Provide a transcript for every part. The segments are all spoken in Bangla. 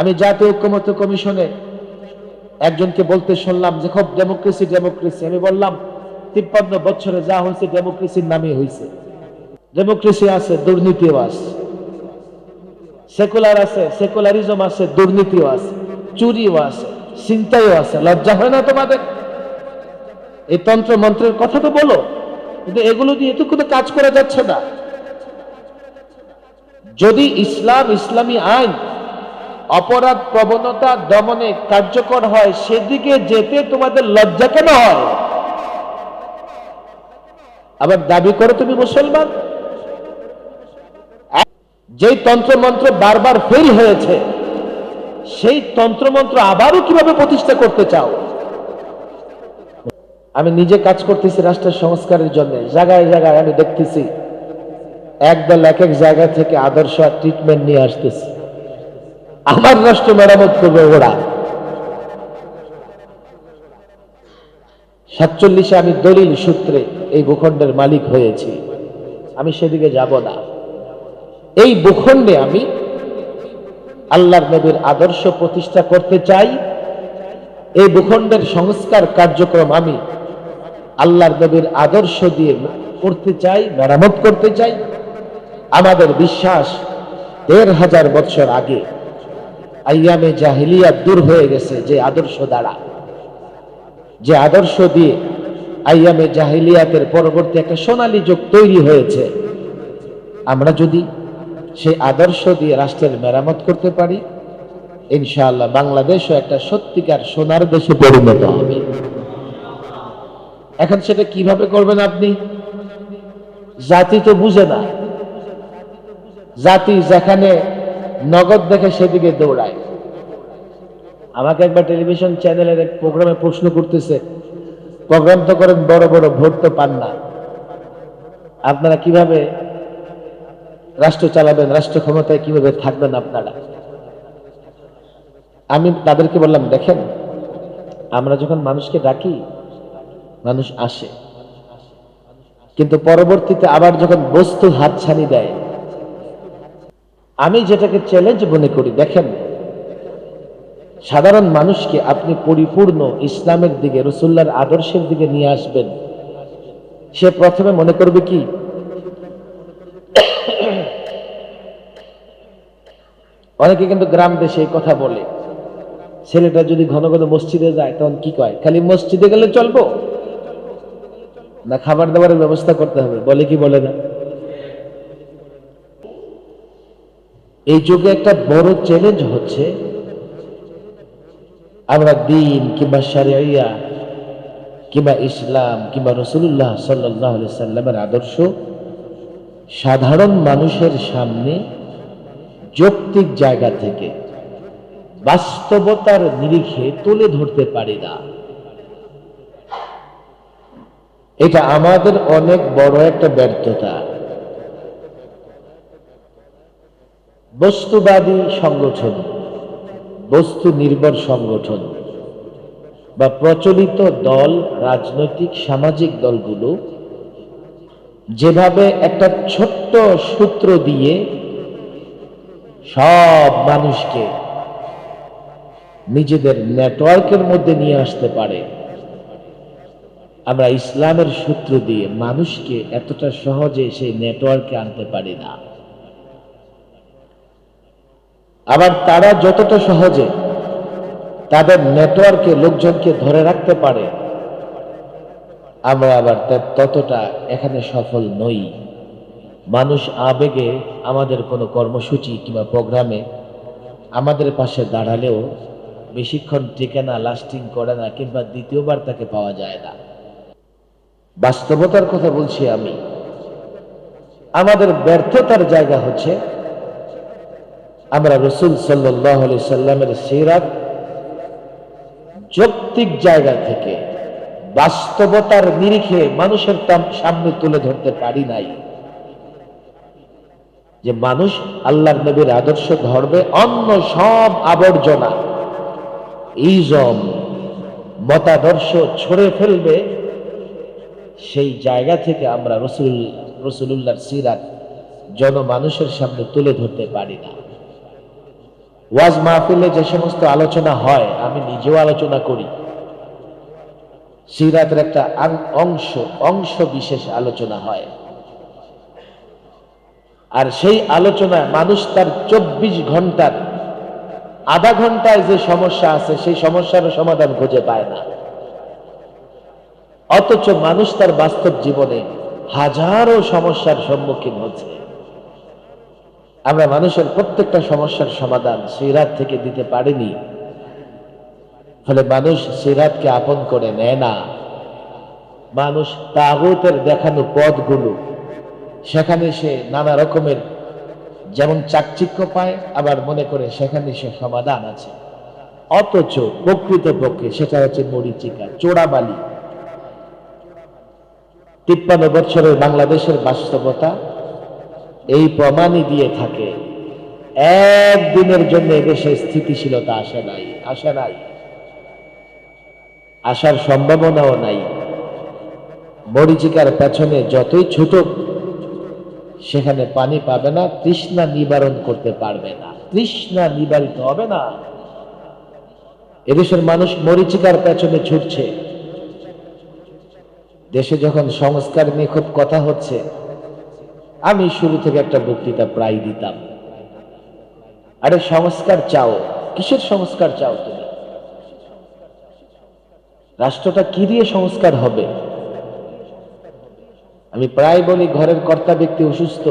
আমি জাতীয় ঐক্যমত্য কমিশনে একজনকে বলতে শুনলাম যে, খুব ডেমোক্রেসি ডেমোক্রেসি আমি বললাম, তিপ্পান্ন বছরে যা হয়েছে ডেমোক্রেসির নামে হয়েছে। ডেমোক্রেসি আছে, দুর্নীতিও আছে। সেকুলার আছে সেকুলারিজম আছে, দুর্নীতিও আছে। চুরিও আছে চিন্তাইও আছে। লজ্জা হয় না তোমাদের? এই তন্ত্র মন্ত্রের কথা তো বলো, কিন্তু এগুলো দিয়ে তো কোনো কাজ করা যাচ্ছে না। যদি ইসলাম, ইসলামী আইন অপরাধ প্রবণতা দমনে কার্যকর হয়, সেদিকে যেতে তোমাদের লজ্জা কেন হয়? আবার দাবি করো তুমি মুসলমান? যেই তন্ত্রমন্ত্র বারবার ফেল হয়েছে, সেই তন্ত্রমন্ত্র আবারও কীভাবে প্রতিষ্ঠা করতে চাও? আমি নিজে কাজ করতেছি রাষ্ট্রের সংস্কারের জন্য। জায়গায় জায়গায় আমি দেখতেছি, একদল এক এক জায়গা থেকে আদর্শ ট্রিটমেন্ট নিয়ে আসতেছে। আমার রাষ্ট্র মেরামত করবে ওরা। সাতচল্লিশে আমি দলিল সূত্রে এই ভূখণ্ডের মালিক হয়েছি। আমি সেদিকে যাব না। এই ভূখণ্ডে আমি আল্লাহর নবীর আদর্শ প্রতিষ্ঠা করতে চাই। এই ভূখণ্ডের সংস্কার কার্যক্রম আমি আল্লাহর নবীর আদর্শ দিয়ে করতে চাই, মেরামত করতে চাই। আমাদের বিশ্বাস দেড় হাজার বছর আগে আইয়ামে জাহিলিয়া দূর হয়ে গেছে যে আদর্শ দ্বারা। যে আদর্শ দিয়ে আইয়ামে জাহিলিয়াতের পরবর্তী একটা সোনালী যুগ তৈরি হয়েছে। আমরা যদি সেই আদর্শ দিয়ে রাষ্ট্রের মেরামত করতে পারি, ইনশাআল্লাহ বাংলাদেশও একটা সত্যিকার সোনার দেশে পরিণত হবে। এখন সেটা কীভাবে করবেন আপনি? জাতি তো বুঝে না। জাতি যেখানে নগদ দেখে সেদিকে দৌড়ায়। আমাকে একবার টেলিভিশন চ্যানেলের এক প্রোগ্রামে প্রশ্ন করতেছে, প্রোগ্রাম তো করেন বড় বড়, ভোট তো পান না। আপনারা কীভাবে রাষ্ট্র চালাবেন, রাষ্ট্র ক্ষমতায় কীভাবে থাকবেন আপনারা? আমি তাদেরকে বললাম, দেখেন, আমরা যখন মানুষকে ডাকি, মানুষ আসে। কিন্তু পরবর্তীতে আবার যখন বস্তু হাত হাতছানি দেয় আমি যেটাকে চ্যালেঞ্জ মনে করি, দেখেন, সাধারণ মানুষকে আপনি পরিপূর্ণ ইসলামের দিকে রসুল্লার আদর্শের দিকে নিয়ে আসবেন, সে প্রথমে মনে করবে কি? অনেকে কিন্তু গ্রাম দেশে এই কথা বলে, ছেলেটা যদি ঘন ঘন মসজিদে যায়, তখন কি কয়? খালি মসজিদে গেলে চলবো? না খাবার দাবারের ব্যবস্থা করতে হবে, বলে কি বলে না? এই যুগে একটা বড় চ্যালেঞ্জ হচ্ছে আমরা দিন কিংবা সারিয়া কিংবা ইসলাম কিংবা রসুল্লাহ সাল্লাহ সাল্লামের আদর্শ সাধারণ মানুষের সামনে যৌক্তিক জায়গা থেকে বাস্তবতার নিরিখে তুলে ধরতে পারি না। এটা আমাদের অনেক বড় একটা ব্যর্থতা। বস্তুবাদী সংগঠন, বস্তু নির্ভর সংগঠন বা প্রচলিত দল, রাজনৈতিক, সামাজিক দলগুলো যেভাবে একটা ছোট্ট সূত্র দিয়ে সব মানুষকে নিজেদের নেটওয়ার্কের মধ্যে নিয়ে আসতে পারে। আমরা ইসলামের সূত্র দিয়ে মানুষকে এতটা সহজে সেই নেটওয়ার্কে আনতে পারি না। আবার তারা যতটা সহজে তাদের নেটওয়ার্কে লোকজনকে ধরে রাখতে পারে, আমরা আবার ততটা এখানে সফল নই। মানুষ আবেগে আমাদের কোনো কর্মসূচি কিংবা প্রোগ্রামে আমাদের পাশে দাঁড়ালেও বেশিক্ষণ টিকে না, লাস্টিং করে না কিংবা দ্বিতীয়বার তাকে পাওয়া যায় না। বাস্তবতার কথা বলছি আমি। আমাদের ব্যর্থতার জায়গা হচ্ছে আমরা রসুল সাল্লাহ সাল্লামের সিরাত যৌক্তিক জায়গা থেকে বাস্তবতার নিরিখে মানুষের সামনে তুলে ধরতে পারি নাই। যে মানুষ আল্লাহর নবীর আদর্শ ধরবে, অন্য সব আবর্জনা, ইজম, মতাদর্শ ছড়ে ফেলবে, সেই জায়গা থেকে আমরা রসুল রসুল্লাহর সিরাত জনমানুষের সামনে তুলে ধরতে পারি না। ওয়াজ মাহফিলে যে সমস্ত আলোচনা হয়, আমি নিজেও আলোচনা করি। সিরাতের একটা অংশ অংশ বিশেষ আলোচনা হয়। আর সেই আলোচনায় মানুষ তার চব্বিশ ঘণ্টার আধা ঘন্টায় যে সমস্যা আছে, সেই সমস্যার সমাধান খুঁজে পায় না। অথচ মানুষ তার বাস্তব জীবনে হাজারো সমস্যার সম্মুখীন হচ্ছে। আমরা মানুষের প্রত্যেকটা সমস্যার সমাধান সিরাত থেকে দিতে পারিনি। ফলে মানুষ সিরাতকে আপন করে নেয় না। মানুষ তাগুতের দেখানো পথগুলো, সেখানে সে নানা রকমের যেমন চাকচিক্য পায়, আবার মনে করে সেখানে সে সমাধান আছে। অথচ প্রকৃত পক্ষে সেটা হচ্ছে মরিচিকা, চোরাবালি। তিপ্পান্ন বছরের বাংলাদেশের বাস্তবতা এই প্রমাণই দিয়ে থাকে। একদিনের জন্য এদেশে স্থিতিশীলতা আসে নাই আসে নাই। আসার সম্ভাবনাও নাই। মরিচিকার পেছনে যতই ছুটুক, সেখানে পানি পাবে না, তৃষ্ণা নিবারণ করতে পারবে না। তৃষ্ণা নিবারিত হবে না। এদেশের মানুষ মরিচিকার পেছনে ছুটছে। দেশে যখন সংস্কার নিয়ে খুব কথা হচ্ছে আমি শুরু থেকে একটা বক্তৃতা প্রায় দিতাম। আরে সংস্কার চাও। কিসের সংস্কার চাও তুমি? রাষ্ট্রটা কি দিয়ে সংস্কার হবে? আমি প্রায় বলি ঘরের কর্তা ব্যক্তি অসুস্থ।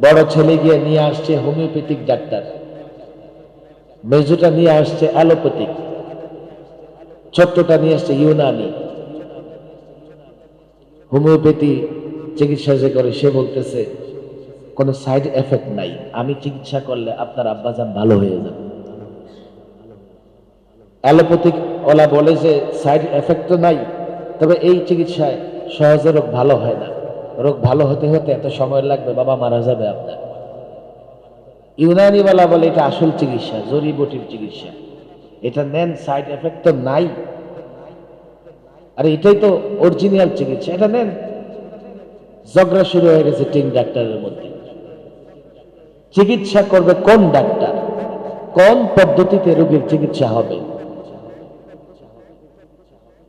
বড় ছেলে গিয়ে নিয়ে আসছে হোমিওপ্যাথিক ডাক্তার। মেজোটা নিয়ে আসছে অ্যালোপ্যাথিক। ছোট্টটা নিয়ে আসছে ইউনানি। হোমিওপ্যাথি চিকিৎসা যে করে, সে বলতেছে, কোনো সাইড এফেক্ট নাই। আমি চিকিৎসা করলে আপনার আব্বাজান ভালো হয়ে যাবে। অ্যালোপ্যাথিক ওলা বলে যে সাইড এফেক্ট তো নাই, তবে এই চিকিৎসায় সহজে রোগ ভালো হয় না। রোগ ভালো হতে হতে এত সময় লাগবে, বাবা মারা যাবে আপনার। ইউনানিওয়ালা বলে এটা আসল চিকিৎসা, জড়িবটির চিকিৎসা। এটা নেন সাইড এফেক্ট তো নাই। আর এটাই তো অরিজিনাল চিকিৎসা, এটা নেন। ঝগড়া শুরু হয়ে গেছে টিং ডাক্তারের মধ্যে। চিকিৎসা করবে কোন ডাক্তার? কোন পদ্ধতিতে রোগীর চিকিৎসা হবে?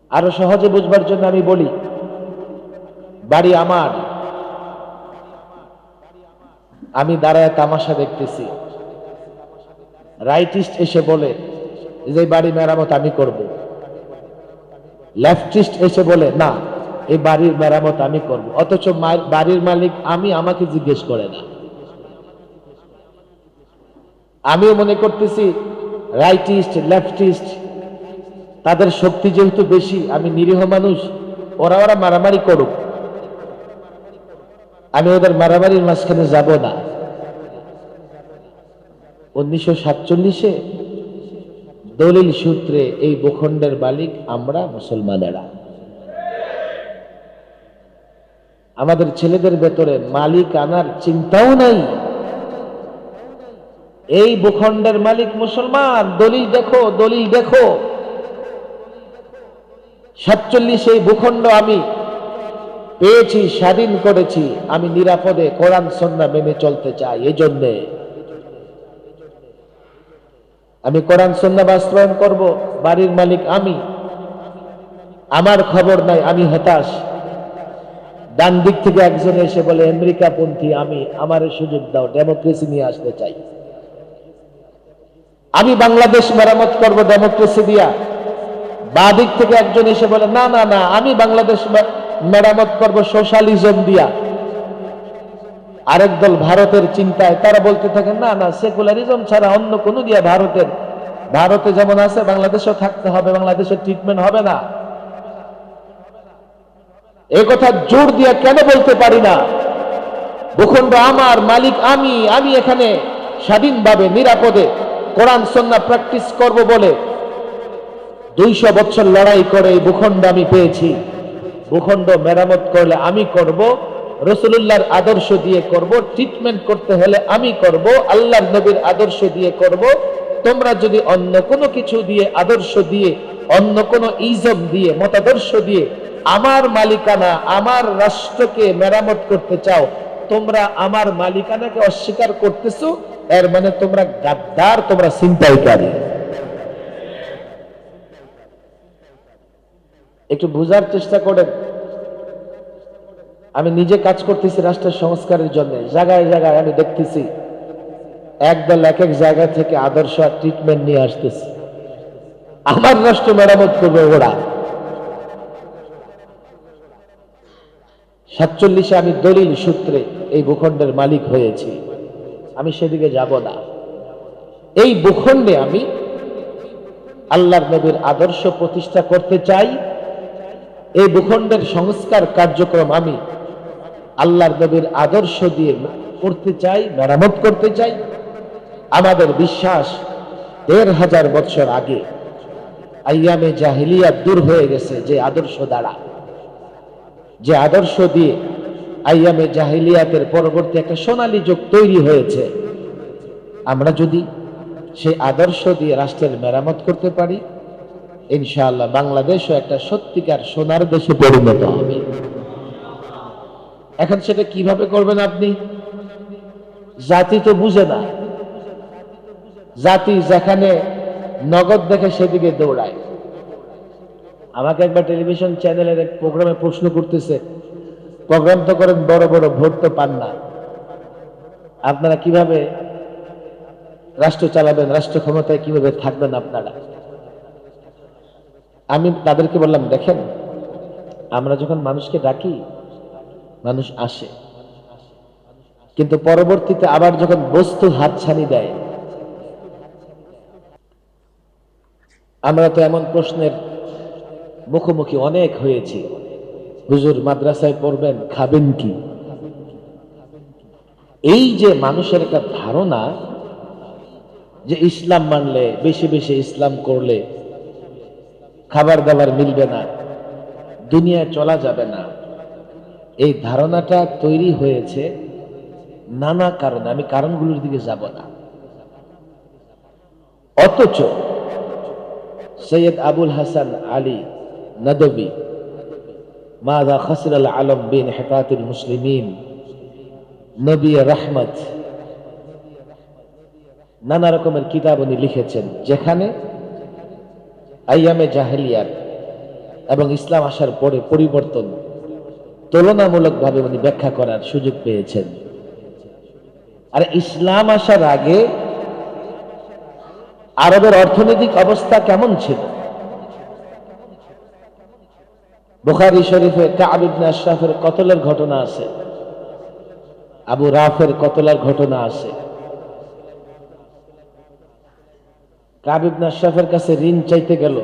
আরও সহজে বুঝবার জন্য আমি বলি, বাড়ি আমার। আমি দাঁড়ায় তামাশা দেখতেছি। রাইটিস্ট এসে বলে যে বাড়ি মেরামত আমি করব। লেফটিস্ট এসে বলে, না। এই বাড়ির মেরামত আমি করব। অথচ বাড়ির মালিক আমি, আমাকে জিজ্ঞেস করে না। আমিও মনে করতেছি রাইটিস্ট লেফটিস্ট তাদের শক্তি যেহেতু বেশি, আমি নিরীহ মানুষ, ওরা ওরা মারামারি করুক। আমি ওদের মারামারির মাঝখানে যাব না। উনিশশো সাতচল্লিশে দলিল সূত্রে এই ভূখণ্ডের মালিক আমরা, মুসলমানেরা। আমাদের ছেলেদের ভেতরে মালিক আনার চিন্তাও নাই। এই ভূখণ্ডের মালিক মুসলমান, দলিল দেখো দলিল দেখো। সাতচল্লিশ এই ভূখণ্ড আমি পেয়েছি, স্বাধীন করেছি, আমি নিরাপদে কোরআন সন্না মেনে চলতে চাই এই জন্যে আমি কোরআন সন্না বাস্তবায়ন করব, বাড়ির মালিক আমি। আমার খবর নাই, আমি হতাশ। ডান দিক থেকে একজন এসে বলে আমেরিকা পন্থী আমি আমার সুযোগ দাও, ডেমোক্রেসি নিয়ে আসতে চাই। আমি বাংলাদেশ মেরামত করব ডেমোক্রেসি দিয়া। বা দিক থেকে একজন এসে বলে, না না না, আমি বাংলাদেশ মেরামত করব সোশ্যালিজম দিয়া। আরেক দল ভারতের চিন্তায়, তারা বলতে থাকে, না না, সেকুলারিজম ছাড়া অন্য কোনো দিয়া ভারতের, ভারতে যেমন আছে, বাংলাদেশেও থাকতে হবে, বাংলাদেশের ট্রিটমেন্ট হবে না। এ কথা জোর দিয়ে কেন বলতে পারি না? ভূখণ্ড আমার, মালিক আমি আমি এখানে স্বাধীনভাবে, নিরাপদে কোরআন সন্না প্র্যাকটিস করব বলে দুইশো বছর লড়াই করে এই ভূখণ্ড আমি পেয়েছি। ভূখণ্ড মেরামত করলে আমি করব রসুল্লাহর আদর্শ দিয়ে করব ট্রিটমেন্ট করতে হলে আমি করব, আল্লাহর নবীর আদর্শ দিয়ে করব। তোমরা যদি অন্য কোনো কিছু দিয়ে, আদর্শ দিয়ে, অন্য কোনো ইজম দিয়ে, মতাদর্শ দিয়ে আমার মালিকানা, আমার রাষ্ট্রকে মেরামত করতে চাও, তোমরা আমার মালিকানাকে অস্বীকার করতেছো, এর মানে তোমরা গাদ্দার, তোমরা চিন্তাইকারী একটু বোঝার চেষ্টা করেন। আমি নিজে কাজ করতেছি রাষ্ট্রের সংস্কারের জন্য। জায়গায় জায়গায় আমি দেখতেছি, একদল এক এক জায়গা থেকে আদর্শ ট্রিটমেন্ট নিয়ে আসতেছি। আমার রাষ্ট্র মেরামত করবে ওরা। সাতচল্লিশে আমি দলিল সূত্রে এই ভূখণ্ডের মালিক হয়েছি। আমি সেদিকে যাব না। এই ভূখণ্ডে আমি আল্লাহর নবীর আদর্শ প্রতিষ্ঠা করতে চাই। এই ভূখণ্ডের সংস্কার কার্যক্রম আমি আল্লাহর নবীর আদর্শ দিয়ে করতে চাই, মেরামত করতে চাই। আমাদের বিশ্বাস দেড় হাজার বছর আগে আইয়ামে জাহিলিয়া দূর হয়ে গেছে যে আদর্শ দ্বারা। যে আদর্শ দিয়ে আইয়ামে জাহিলিয়াতের পরবর্তী একটা সোনালী যুগ তৈরি হয়েছে, আমরা যদি সেই আদর্শ দিয়ে রাষ্ট্রের মেরামত করতে পারি, ইনশাআল্লাহ বাংলাদেশও একটা সত্যিকার সোনার দেশে পরিণত হবে। এখন সেটা কীভাবে করবেন আপনি? জাতি তো বুঝে না। জাতি যেখানে নগদ দেখে সেদিকে দৌড়ায়। আমাকে একবার টেলিভিশন চ্যানেলের এক প্রোগ্রামে প্রশ্ন করতেছে, প্রোগ্রাম তো করেন বড় বড়, ভোট তো পান না। আপনারা কীভাবে রাষ্ট্র চালাবেন, রাষ্ট্র ক্ষমতায় কীভাবে থাকবেন আপনারা? আমি তাদেরকে বললাম, দেখেন, আমরা যখন মানুষকে ডাকি, মানুষ আসে। কিন্তু পরবর্তীতে আবার যখন বস্তু হাতছানি দেয়, আমরা তো এমন প্রশ্নের মুখোমুখি অনেক হয়েছি। হুজুর মাদ্রাসায় পড়বেন, খাবেন কি? এই যে মানুষের একটা ধারণা যে ইসলাম মানলে, বেশি বেশি ইসলাম করলে খাবার দাবার মিলবে না, দুনিয়ায় চলা যাবে না, এই ধারণাটা তৈরি হয়েছে নানা কারণে। আমি কারণগুলোর দিকে যাব না। অথচ সৈয়দ আবুল হাসান আলী নদবী। মাদা খসর আল আলম বিন হেফাতুল মুসলিমিন। নবী রহমত। নানা রকমের কিতাব উনি লিখেছেন, যেখানে আইয়ামে জাহেলিয়ার এবং ইসলাম আসার পরে পরিবর্তন তুলনামূলকভাবে উনি ব্যাখ্যা করার সুযোগ পেয়েছেন। আর ইসলাম আসার আগে আরবের অর্থনৈতিক অবস্থা কেমন ছিল? বুখারি শরীফে কাব ইবনে আশরাফের কতলের ঘটনা আছে? আবু রাফের কতলার ঘটনা আছে? কাব ইবনে আশরাফের কাছে ঋণ চাইতে গেল।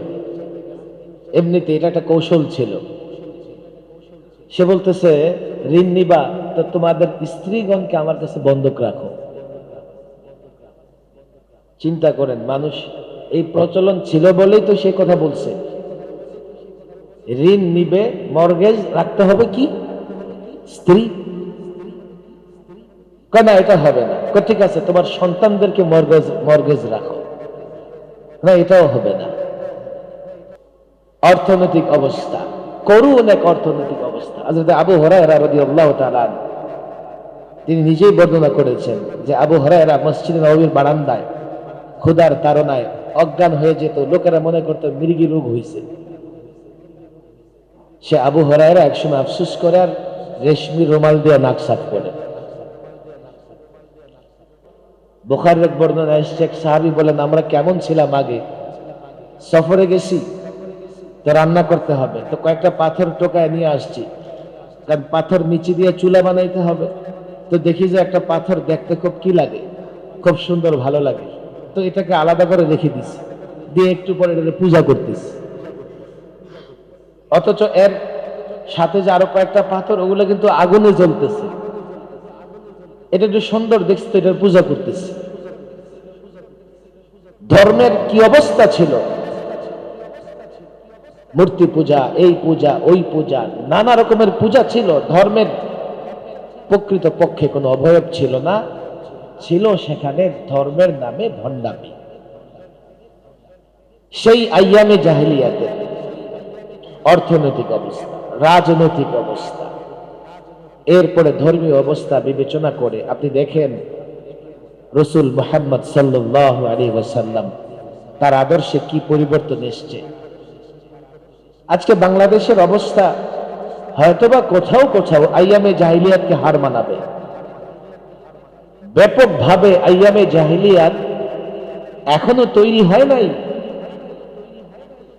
এমনিতে এটা একটা কৌশল ছিল। সে বলতেছে, ঋণ নিবা, তো তোমাদের স্ত্রীগণকে আমার কাছে বন্ধক রাখো। চিন্তা করেন, মানুষ এই প্রচলন ছিল বলেই তো সে কথা বলছে। ঋণ নিবে, মর্গেজ রাখতে হবে কি? স্ত্রী। না, এটা হবে না। ঠিক আছে, তোমার সন্তানদেরকে মর্গেজ মর্গেজ রাখো। না, এটাও হবে না। অর্থনৈতিক অবস্থা। করুন এক অর্থনৈতিক অবস্থা। হযরত আবু রাদিয়াল্লাহু তাআলা তিনি নিজেই বর্ণনা করেছেন যে আবু হরায়রা মসজিদ নবীর বারান্দায়, ক্ষুধার তাড়নায় অজ্ঞান হয়ে যেত, লোকেরা মনে করতো মৃগী রোগ হইছে। সে আবু হরায়রা একসময় আফসুস করে আর রেশমি রুমাল দিয়ে নাক সাফ করে। বোখারের এক বর্ণনা এসছে, এক সাহাবি বলেন, আমরা কেমন ছিলাম আগে? সফরে গেছি, তো রান্না করতে হবে, তো কয়েকটা পাথর টোকায় নিয়ে আসছি। কারণ পাথর নিচে দিয়ে চুলা বানাইতে হবে, তো দেখি যে একটা পাথর দেখতে খুব কি লাগে, খুব সুন্দর, ভালো লাগে। তো এটাকে আলাদা করে রেখে দিছি, দিয়ে একটু পরে এটাকে পূজা করতেছি। অথচ এর সাথে যে আরও কয়েকটা পাথর, ওগুলো কিন্তু আগুনে জ্বলতেছে। এটা একটু সুন্দর দেখতে, এটার পূজা করতেছে। ধর্মের কি অবস্থা ছিল? মূর্তি পূজা, এই পূজা, ওই পূজা, নানা রকমের পূজা ছিল। ধর্মের প্রকৃত পক্ষে কোনো অবয়ব ছিল না। ছিল সেখানে ধর্মের নামে ভণ্ডামি। সেই আইয়ামে জাহিলিয়াতে অর্থনৈতিক অবস্থা, রাজনৈতিক অবস্থা। এরপরে ধর্মীয় অবস্থা বিবেচনা করে আপনি দেখেন, রসুল মোহাম্মদ সাল্লাহ তার আদর্শে কি পরিবর্তন এসছে। আজকে বাংলাদেশের অবস্থা হয়তোবা কোথাও কোথাও আইয়ামে জাহিলিয়াতকে হার মানাবে। ব্যাপকভাবে আইয়ামে জাহিলিয়াত এখনও তৈরি হয় নাই।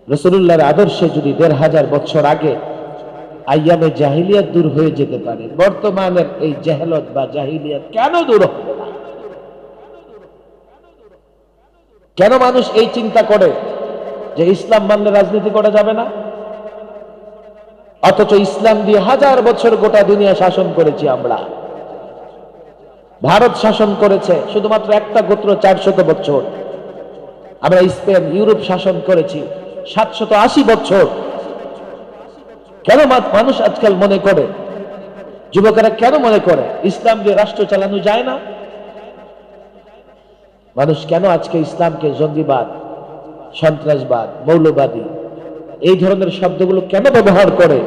রসুল্লাহর আদর্শে যদি দেড় হাজার বছর আগে আইয়ামে জাহিলিয়াত দূর হয়ে যেতে পারে, বর্তমানের এই জাহেলত বা জাহিলিয়াত কেন দূর কেন মানুষ এই চিন্তা করে যে ইসলাম মানলে রাজনীতি করা যাবে না? অথচ ইসলাম দিয়ে হাজার বছর গোটা দুনিয়া শাসন করেছি আমরা। ভারত শাসন করেছে শুধুমাত্র একটা গোত্র চারশত বছর। আমরা স্পেন, ইউরোপ শাসন করেছি। সাতশত আশি বছর। কেন মানুষ আজকাল মনে করে? যুবকেরা কেন মনে করে? ইসলাম দিয়ে রাষ্ট্র চালানো যায় না? মানুষ কেন আজকে ইসলামকে জঙ্গিবাদ, সন্ত্রাসবাদ, মৌলবাদী, এই ধরনের শব্দগুলো কেন ব্যবহার করে?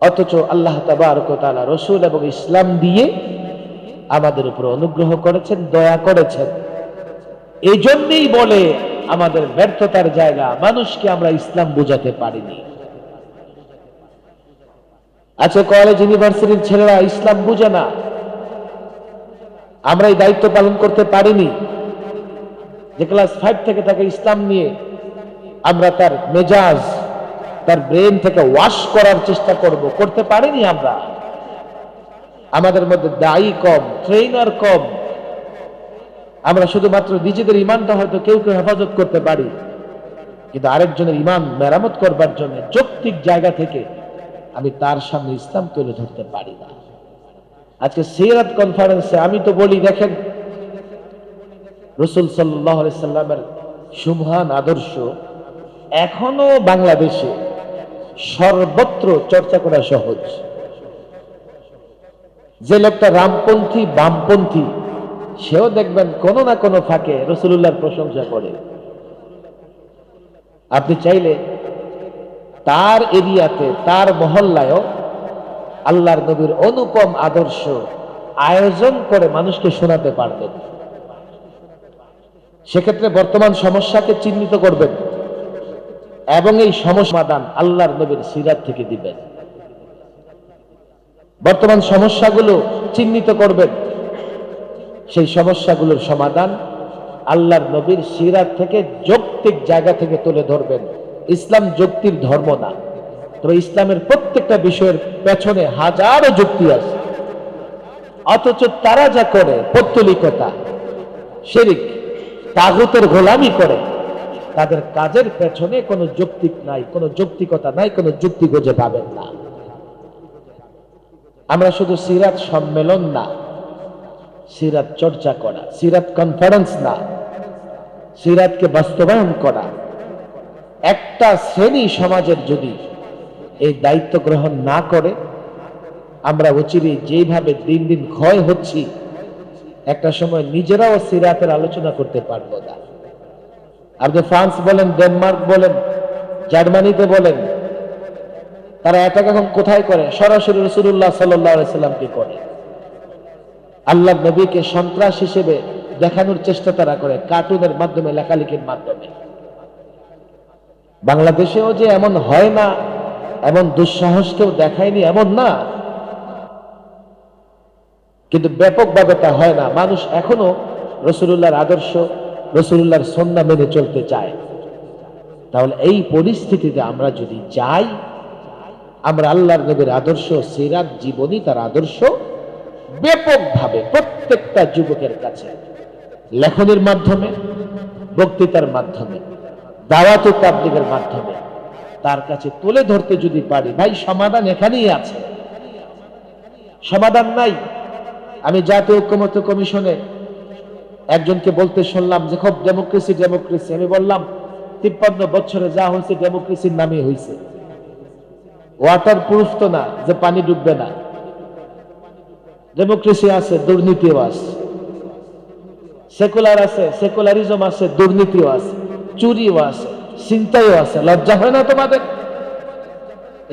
অথচ আল্লাহ তাবারকতালা রসুল এবং ইসলাম দিয়ে আমাদের উপর অনুগ্রহ করেছেন, দয়া করেছেন। এই জন্যেই বলে আমাদের ব্যর্থতার জায়গা, মানুষকে আমরা ইসলাম বোঝাতে পারিনি। আচ্ছা কলেজ ইউনিভার্সিটির ছেলেরা ইসলাম বুঝে না। আমরা এই দায়িত্ব পালন করতে পারিনি যে ক্লাস ফাইভ থেকে তাকে ইসলাম নিয়ে আমরা তার মেজাজ, তার ব্রেন থেকে ওয়াশ করার চেষ্টা করব। করতে পারিনি আমরা। আমাদের মধ্যে দায়ী কম ট্রেনার কম। আমরা শুধুমাত্র নিজেদের ইমানটা হয়তো কেউ কেউ হেফাজত করতে পারি। কিন্তু আরেকজনের ইমান মেরামত করবার জন্য যৌক্তিক জায়গা থেকে আমি তার সামনে ইসলাম তুলে ধরতে পারি না। আজকে সিরাত কনফারেন্সে আমি তো বলি, দেখেন, রসুল সাল্লামের সুমহান আদর্শ এখনও বাংলাদেশে সর্বত্র চর্চা করা সহজ। যে লোকটা রামপন্থী, বামপন্থী সেও দেখবেন কোনো না কোনো ফাঁকে রসুল্লাহর প্রশংসা করে। আপনি চাইলে তার এরিয়াতে, তার মহল্লায়ও আল্লাহর নবীর অনুপম আদর্শ আয়োজন করে মানুষকে শোনাতে পারবেন। সেক্ষেত্রে বর্তমান সমস্যাকে চিহ্নিত করবেন এবং এই সমস্যাদান আল্লাহর নবীর সিরাত থেকে দিবেন। বর্তমান সমস্যাগুলো চিহ্নিত করবেন। সেই সমস্যাগুলোর সমাধান আল্লাহর নবীর সিরাত থেকে যৌক্তিক জায়গা থেকে তুলে ধরবেন। ইসলাম যুক্তির ধর্ম না। তবে ইসলামের প্রত্যেকটা বিষয়ের পেছনে হাজারো যুক্তি আছে। অথচ তারা যা করে, পত্তলিকতা, শিরিক, তাগুতের গোলামি করে, তাদের কাজের পেছনে কোনো যৌক্তিক নাই, কোনো যৌক্তিকতা নাই, কোনো যুক্তি খুঁজে পাবেন না। আমরা শুধু সিরাত সম্মেলন না সিরাত চর্চা করা, সিরাত কনফারেন্স না, সিরাতকে বাস্তবায়ন করা। একটা শ্রেণি সমাজের যদি এই দায়িত্ব গ্রহণ না করে, আমরা অচিরে যেভাবে দিন দিন ক্ষয় হচ্ছি, একটা সময় নিজেরাও সিরাতের আলোচনা করতে পারব না। আপনি ফ্রান্স বলেন, ডেনমার্ক বলেন, জার্মানিতে বলেন, তারা অ্যাটাক এখন কোথায় করে? সরাসরি রসুল্লাহ সাল্লামকে করে। আল্লাহ নবীকে সন্ত্রাস হিসেবে দেখানোর চেষ্টা তারা করে, কার্টুনের মাধ্যমে, লেখালেখির মাধ্যমে। বাংলাদেশেও যে এমন হয় না, এমন দুঃসাহস কেউ দেখায়নি এমন না, কিন্তু ব্যাপকভাবে তা হয় না। মানুষ এখনও রসুল্লাহর আদর্শ রসুল্লাহর সন্ধ্যা মেনে চলতে চায়। তাহলে এই পরিস্থিতিতে আমরা যদি যাই, আমরা আল্লাহর নবীর আদর্শ, সিরাত জীবনী তার আদর্শ ব্যাপকভাবে প্রত্যেকটা যুবকের কাছে লেখনের মাধ্যমে, বক্তৃতার মাধ্যমে, দাওয়াত তাবলিগের মাধ্যমে তার কাছে তুলে ধরতে যদি পারি, ভাই, সমাধান এখানেই আছে। সমাধান নাই। আমি জাতীয় ঐক্যমত্য কমিশনে একজনকে বলতে শুনলাম যে, খুব ডেমোক্রেসি ডেমোক্রেসি। আমি বললাম, তিপ্পান্ন বছরে যা হয়েছে, ডেমোক্রেসির নামে হয়েছে। ওয়াটার প্রুফ তো না, যে পানি ডুববে না। ডেমোক্রেসি আছে দুর্নীতিও আছে। সেকুলার আছে সেকুলারিজম আছে, দুর্নীতিও আছে। চুরিও আছে চিন্তাইও আছে। লজ্জা হয় না তোমাদের?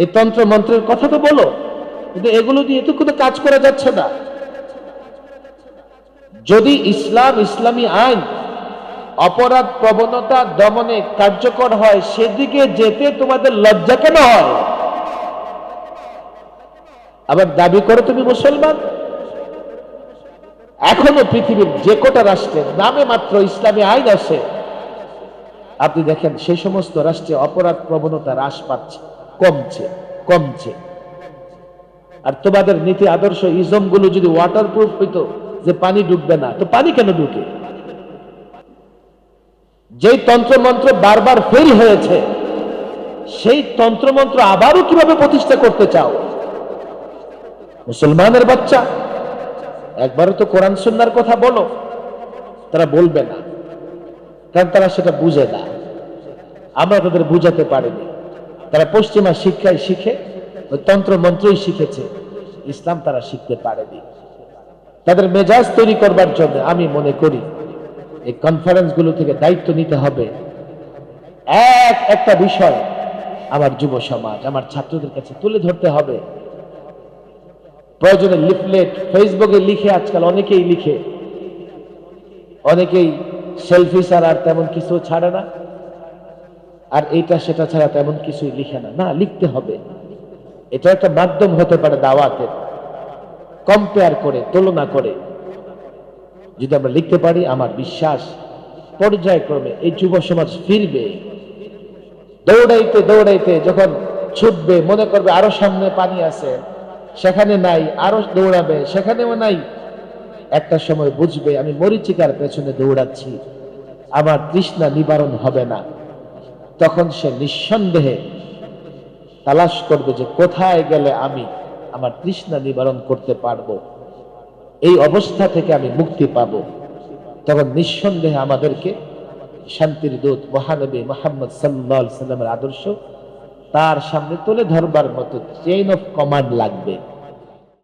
এই তন্ত্র মন্ত্রের কথা তো বলো। কিন্তু এগুলো দিয়ে তো কোনো কাজ করা যাচ্ছে না। যদি ইসলাম, ইসলামী আইন অপরাধ প্রবণতা দমনে কার্যকর হয়, সেদিকে যেতে তোমাদের লজ্জা কেন হয়? আবার দাবি করো তুমি মুসলমান? এখনও পৃথিবীর যে কটা রাষ্ট্রের নামে মাত্র ইসলামী আইন আছে, আপনি দেখেন সেই সমস্ত রাষ্ট্রে অপরাধ প্রবণতা হ্রাস পাচ্ছে, কমছে কমছে। আর তোমাদের নীতি আদর্শ ইজমগুলো যদি ওয়াটারপ্রুফ হইতো, যে পানি ডুববে না, তো পানি কেন ঢুকে যেই তন্ত্রমন্ত্র বারবার ফেল হয়েছে, সেই তন্ত্রমন্ত্র আবারও কীভাবে প্রতিষ্ঠা করতে চাও? মুসলমানের বাচ্চা একবারও তো কোরআন সুন্নার কথা বলো, তারা বলবে না। কারণ তারা সেটা বুঝে না। আমরা তাদের বুঝাতে পারিনি। তারা পশ্চিমা শিক্ষায় শিখে, তন্ত্র মন্ত্রই শিখেছে। ইসলাম তারা শিখতে পারেনি। তাদের মেজাজ তৈরি করবার জন্য আমি মনে করি, এই কনফারেন্সগুলো থেকে দায়িত্ব নিতে হবে। এক একটা বিষয় আমার যুব সমাজ, আমার ছাত্রদের কাছে তুলে ধরতে হবে। প্রয়োজনে লিফলেট ফেসবুকে লিখে, আজকাল অনেকেই লিখে। অনেকেই সেলফি ছাড়া আর তেমন কিছু ছাড়ে না। আর এইটা সেটা ছাড়া তেমন কিছুই লিখে না। না, লিখতে হবে। এটা একটা মাধ্যম হতে পারে দাওয়াতের কম্পেয়ার করে, তুলনা করে। যদি আমরা লিখতে পারি, আমার বিশ্বাস পর্যায়ক্রমে এই যুব সমাজ ফিরবে। দৌড়াইতে দৌড়াইতে যখন ছুটবে, মনে করবে আরও সামনে পানি আছে। সেখানে নাই, আরও দৌড়াবে, সেখানেও নাই। একটা সময় বুঝবে, আমি মরিচিকার পেছনে দৌড়াচ্ছি, আমার তৃষ্ণা নিবারণ হবে না। তখন সে নিঃসন্দেহে তালাশ করবে যে কোথায় গেলে আমি আমার তৃষ্ণা নিবারণ করতে পারব। এই অবস্থা থেকে আমি মুক্তি পাব। তখন নিঃসন্দেহে আমাদেরকে শান্তির দূত মহানবী মোহাম্মদ সাল্লাহ সাল্লামের আদর্শ তার সামনে তুলে ধরবার মতো চেইন অফ কমান্ড লাগবে।